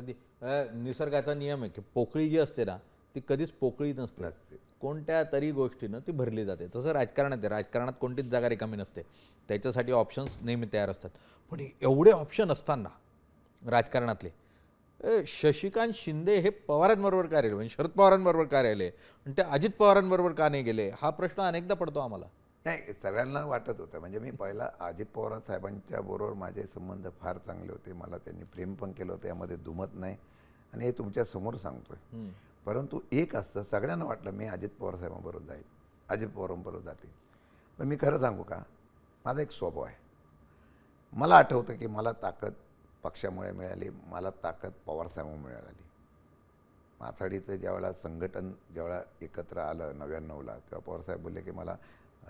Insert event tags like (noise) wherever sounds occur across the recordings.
अगदी निसर्गाचा नियम आहे की पोकळी जी असते ना ती कधीच पोकळी नसते. नसते. कोणत्या तरी गोष्टीनं ती भरली जाते. तसं राजकारणात आहे राजकारणात कोणतीच जागा रिकामी नसते. त्याच्यासाठी ऑप्शन्स नेहमी तयार असतात. पण एवढे ऑप्शन असताना राजकारणातले शशिकांत शिंदे हे पवारांबरोबर का राहिले? म्हणजे शरद पवारांबरोबर का राहिले? आणि ते अजित पवारांबरोबर का नाही गेले? हा प्रश्न अनेकदा पडतो आम्हाला. नाही सगळ्यांना वाटत होतं. म्हणजे मी पहिला अजित पवार साहेबांच्या बरोबर माझे संबंध फार चांगले होते. मला त्यांनी प्रेम पण केलं होतं. यामध्ये दुमत नाही. आणि हे तुमच्यासमोर सांगतोय. परंतु एक असतं सगळ्यांना वाटलं मी अजित पवार साहेबांबरोबर जाईल. अजित पवारांबरोबर जातील. पण मी खरं सांगू का? माझा एक स्वभाव आहे. मला आठवतं की मला ताकद पक्षामुळे मिळाली. मला ताकद पवारसाहेबांमुळे मिळाली. माथाडीचं ज्यावेळेला संघटन ज्यावेळेला एकत्र आलं नव्याण्णवला तेव्हा पवारसाहेब बोलले की मला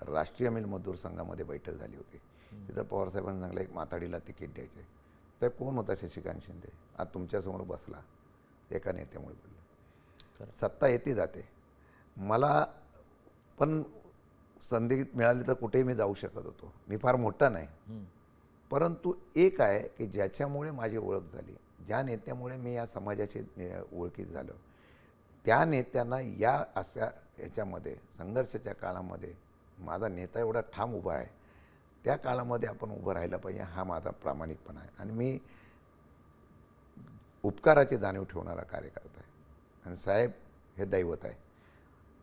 राष्ट्रीय मिल मजदूर संघामध्ये बैठक झाली होती. तिथं पवारसाहेबांनी सांगलं एक माथाडीला तिकीट द्यायचे तर कोण होता शशिकांत शिंदे? आज तुमच्यासमोर बसला. एका नेत्यामुळे बोललं. सत्ता येते जाते. मला पण संधी मिळाली तर कुठेही मी जाऊ शकत होतो. मी फार मोठा नाही. परंतु एक आहे की ज्याच्यामुळे माझी ओळख झाली ज्या नेत्यामुळे मी या समाजाची ओळखीत झालो त्या नेत्यांना या अशा याच्यामध्ये संघर्षाच्या काळामध्ये माझा नेता एवढा ठाम उभा आहे त्या काळामध्ये आपण उभं राहिलं पाहिजे हा माझा प्रामाणिकपणा आहे. आणि मी उपकाराची जाणीव ठेवणारा कार्यकर्ता आहे. आणि साहेब हे दैवत आहे.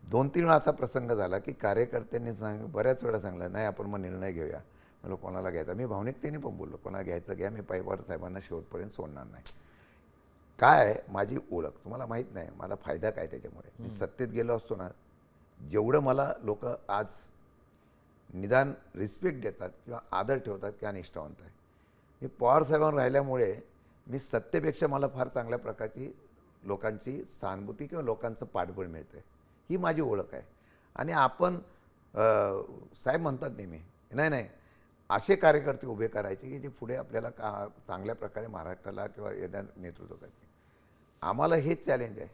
दोन तीन वेळा असा प्रसंग झाला की कार्यकर्त्यांनी सांग बऱ्याच वेळा सांगलं नाही आपण मग निर्णय घेऊया. म्हणलं कोणाला घ्यायचा? मी भावनिकतेने पण बोललो कोणाला घ्यायचं घ्या मी पवार साहेबांना शेवटपर्यंत सोडणार नाही. काय आहे, माझी ओळख. तुम्हाला माहीत नाही माझा फायदा काय त्याच्यामुळे? मी सत्तेत गेलो असतो ना जेवढं मला लोक आज निदान रिस्पेक्ट देतात किंवा आदर ठेवतात किंवा निष्ठावंत आहे. मी पवारसाहेबांवर राहिल्यामुळे मी सत्तेपेक्षा मला फार चांगल्या प्रकारची लोकांची सहानुभूती किंवा लोकांचं पाठबळ मिळतं आहे ही माझी ओळख आहे. आणि आपण साहेब म्हणतात नेहमी नाही नाही असे कार्यकर्ते उभे करायचे की जे पुढे आपल्याला का चांगल्या प्रकारे महाराष्ट्राला किंवा याला नेतृत्व करते आम्हाला हेच चॅलेंज आहे.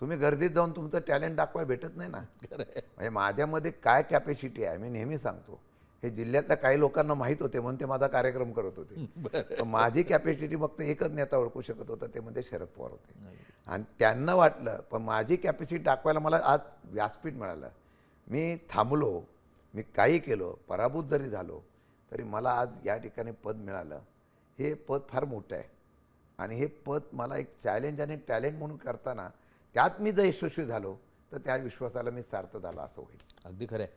तुम्ही गर्दीत जाऊन तुमचं टॅलेंट दाखवायला भेटत नाही ना. म्हणजे माझ्यामध्ये काय कॅपॅसिटी आहे मी नेहमी सांगतो. हे जिल्ह्यातल्या काही लोकांना माहीत होते म्हणून ते माझा कार्यक्रम करत होते. (laughs) माझी कॅपॅसिटी फक्त एकच नेता ओळखू शकत होता ते म्हणजे शरद पवार होते. आणि त्यांना वाटलं पण माझी कॅपॅसिटी दाखवायला मला आज व्यासपीठ मिळालं. मी थांबलो मी काही केलं पराभूत जरी झालो तरी मला आज या ठिकाणी पद मिळालं. हे पद फार मोठं आहे. आणि हे पद मला एक चॅलेंज आणि टॅलेंट म्हणून करताना त्यात मी जर यशस्वी झालो तर त्या विश्वासाला मी सार्थ झाला असं होईल. अगदी खरं आहे.